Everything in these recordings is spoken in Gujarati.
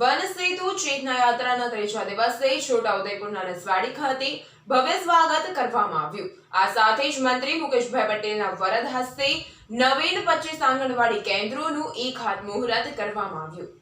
વન સેતુ ચેતના યાત્રાના ત્રીજા દિવસે છોટાઉદેપુરના નસવાડી ખાતે ભવ્ય સ્વાગત કરવામાં આવ્યું. આ સાથે જ મંત્રી મુકેશભાઈ પટેલના વરદ હસ્તે નવીન આંગણવાડી કેન્દ્રોનું એક ખાતમુહૂર્ત કરવામાં આવ્યું.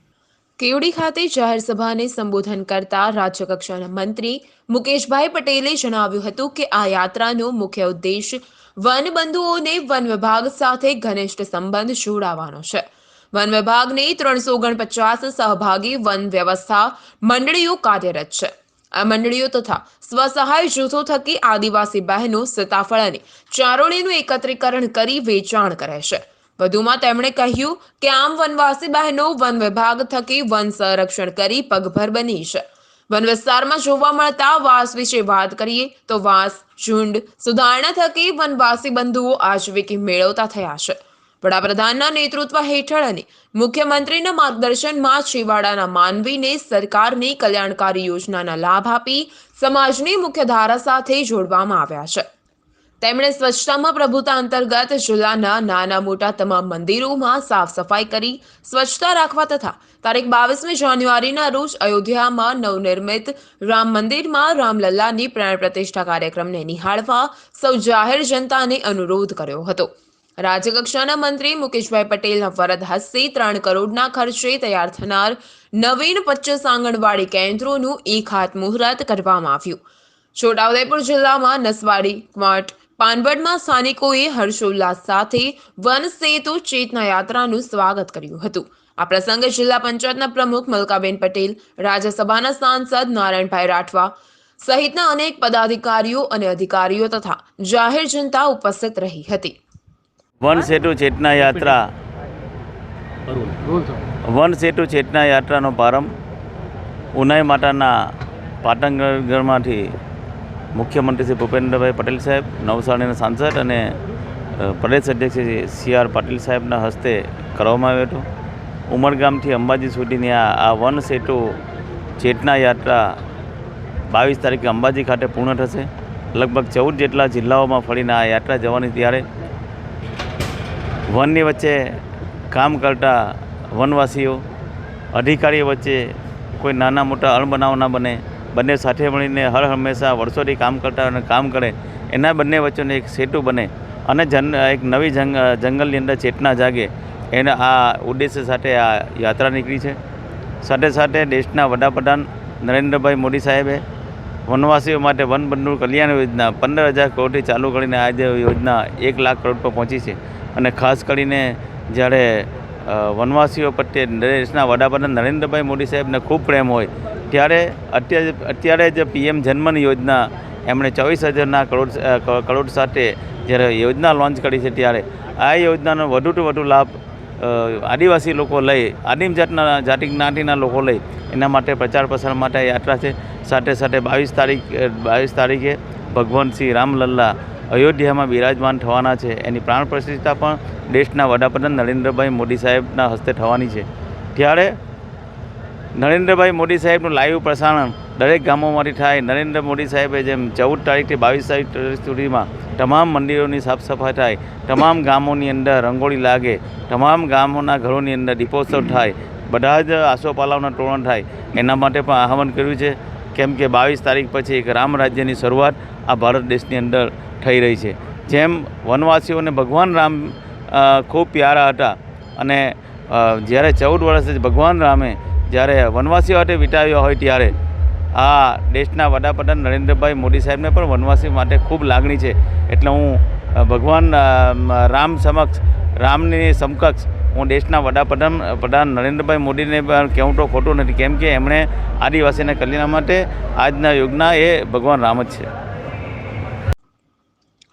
કેવડી ખાતે જાહેર સભાને સંબોધન કરતા રાજ્યકક્ષાના મંત્રી મુકેશભાઈ પટેલે જણાવ્યું હતું કે આ યાત્રાનો મુખ્ય ઉદ્દેશ વન બંધુઓને વન વિભાગ સાથે ઘનિષ્ઠ સંબંધ જોડાવાનો છે. વન વિભાગની ત્રણસો ઓગણપચાસ સહભાગી વન વ્યવસ્થા મંડળીઓ કાર્યરત છે. આ મંડળીઓ તથા સ્વસહાય જૂથો થકી આદિવાસી બહેનો સીતાફળ અને ચારોળીનું એકત્રીકરણ કરી વેચાણ કરે છે. વધુમાં તેમણે કહ્યું કે આમ વનવાસી બહેનો વન વિભાગ થકી વન સંરક્ષણ કરી પગભર બની છે. વન વિસ્તારમાં જોવા મળતા વાસ વિશે વાત કરીએ તો વાસ, ઝુંડ, સુધારણા થકી વનવાસી બંધુઓ આજીવિકી મેળવતા થયા છે. વડાપ્રધાનના નેતૃત્વ હેઠળ અને મુખ્યમંત્રીના માર્ગદર્શનમાં છેવાડાના માનવીને સરકારની કલ્યાણકારી યોજનાના લાભ આપી સમાજની મુખ્યધારા સાથે જોડવામાં આવ્યા છે. તેમણે સ્વચ્છતામાં પ્રભુતા અંતર્ગત જિલ્લાના નાના મોટા તમામ મંદિરોમાં સાફ સફાઈ કરી સ્વચ્છતા રાખવા તથા તારીખ બાવીસમી જાન્યુઆરીના રોજ અયોધ્યામાં નવનિર્મિત રામ મંદિરમાં રામલલ્લાની પ્રાણ પ્રતિષ્ઠા કાર્યક્રમને નિહાળવા સૌ જાહેર જનતાને અનુરોધ કર્યો હતો. રાજ્યકક્ષાના મંત્રી મુકેશભાઈ પટેલના વરદ હસ્તે ત્રણ કરોડના ખર્ચે તૈયાર થનાર નવીન પચીસ આંગણવાડી કેન્દ્રોનું એક ખાતમુહૂર્ત કરવામાં આવ્યું. છોટાઉદેપુર જિલ્લામાં નસવાડી, મઠ, પાનવડમાં સ્થાનિકોએ હર્ષોલ્લાસ સાથે વન સેતુ ચેતના યાત્રાનું સ્વાગત કર્યું હતું. આ પ્રસંગે જિલ્લા પંચાયતના પ્રમુખ મલકાબેન પટેલ, રાજ્યસભાના સાંસદ નારાયણભાઈ રાઠવા સહિતના અનેક પદાધિકારીઓ અને અધિકારીઓ તથા જાહેર જનતા ઉપસ્થિત રહી હતી. વન સેતુ ચેતના યાત્રા. વન સેતુ ચેતના યાત્રાનો પ્રારંભ ઉનાઈ માતાના પાટણગઢમાંથી મુખ્યમંત્રી શ્રી ભૂપેન્દ્રભાઈ પટેલ સાહેબ, નવસારીના સાંસદ અને પ્રદેશ અધ્યક્ષ શ્રી સી આર પાટીલ સાહેબના હસ્તે કરવામાં આવ્યો હતો. ઉમરગામથી અંબાજી સુધીની આ વન સેતુ ચેતના યાત્રા બાવીસ તારીખે અંબાજી ખાતે પૂર્ણ થશે. લગભગ ચૌદ જેટલા જિલ્લાઓમાં ફરીને આ યાત્રા જવાની ત્યારે વનની વચ્ચે કામ કરતા વનવાસીઓ, અધિકારીઓ વચ્ચે કોઈ નાના મોટા અણબનાવ ના બને, બંને સાથે મળીને હર હંમેશા વર્ષોથી કામ કરતા અને કામ કરે, એના બંને વચ્ચેનો એક સેતુ બને અને જન, એક નવી જંગ, જંગલની અંદર ચેતના જાગે. એના આ ઉદ્દેશ્ય સાથે આ યાત્રા નીકળી છે. સાથે સાથે દેશના વડાપ્રધાન નરેન્દ્રભાઈ મોદી સાહેબે વનવાસીઓ માટે વનબંધુ કલ્યાણ યોજના પંદર હજાર કરોડથી ચાલુ કરીને આજે યોજના એક લાખ કરોડ પર પહોંચી છે. અને ખાસ કરીને જ્યારે વનવાસીઓ પ્રત્યે દેશના વડાપ્રધાન નરેન્દ્રભાઈ મોદી સાહેબને ખૂબ પ્રેમ હોય, ત્યારે અત્યારે અત્યારે જે પીએમ જન્મન યોજના એમણે ચોવીસ હજારના કરોડ કરોડ સાથે જ્યારે યોજના લોન્ચ કરી છે ત્યારે, આ યોજનાનો વધુથી વધુ લાભ આદિવાસી લોકો લઈ, આદિમ જાતના, જાતિ જ્ઞાતિના લોકો લઈ, એના માટે પ્રચાર પ્રસાર માટે યાત્રા છે. સાથે સાથે બાવીસ તારીખ બાવીસ તારીખે ભગવાન શ્રી રામલલ્લા અયોધ્યામાં બિરાજમાન થવાના છે. એની પ્રાણ પ્રતિષ્ઠા પણ દેશના વડાપ્રધાન નરેન્દ્રભાઈ મોદી સાહેબના હસ્તે થવાની છે. ત્યારે નરેન્દ્રભાઈ મોદી સાહેબનું લાઈવ પ્રસારણ દરેક ગામોમાંથી થાય. નરેન્દ્ર મોદી સાહેબે જેમ ચૌદ તારીખથી બાવીસ તારીખ સુધીમાં તમામ મંદિરોની સાફ સફાઈ થાય. તમામ ગામોની અંદર રંગોળી લાગે. તમામ ગામોના ઘરોની અંદર દીપોત્સવ થાય. બધા જ આસોપાલાઓના તોરણ થાય. એના માટે પણ આહવાન કર્યું છે. કેમ કે બાવીસ તારીખ પછી એક રામ રાજ્યની શરૂઆત આ ભારત દેશની અંદર થઈ રહી છે. જેમ વનવાસીઓને ભગવાન રામ ખૂબ પ્યારા હતા અને જ્યારે ચૌદ વર્ષે ભગવાન રામે જ્યારે વનવાસીઓ માટે વિતાવ્યા હોય ત્યારે આ દેશના વડાપ્રધાન નરેન્દ્રભાઈ મોદી સાહેબને પણ વનવાસી માટે ખૂબ લાગણી છે. એટલે હું ભગવાન રામ સમક્ષ, રામની સમકક્ષ હું દેશના વડાપ્રધાન, પ્રધાન નરેન્દ્રભાઈ મોદીને પણ કહેવું તો ખોટું નથી. કેમ કે એમણે આદિવાસીના કલ્યાણ માટે આજના યુગના એ ભગવાન રામ જ છે.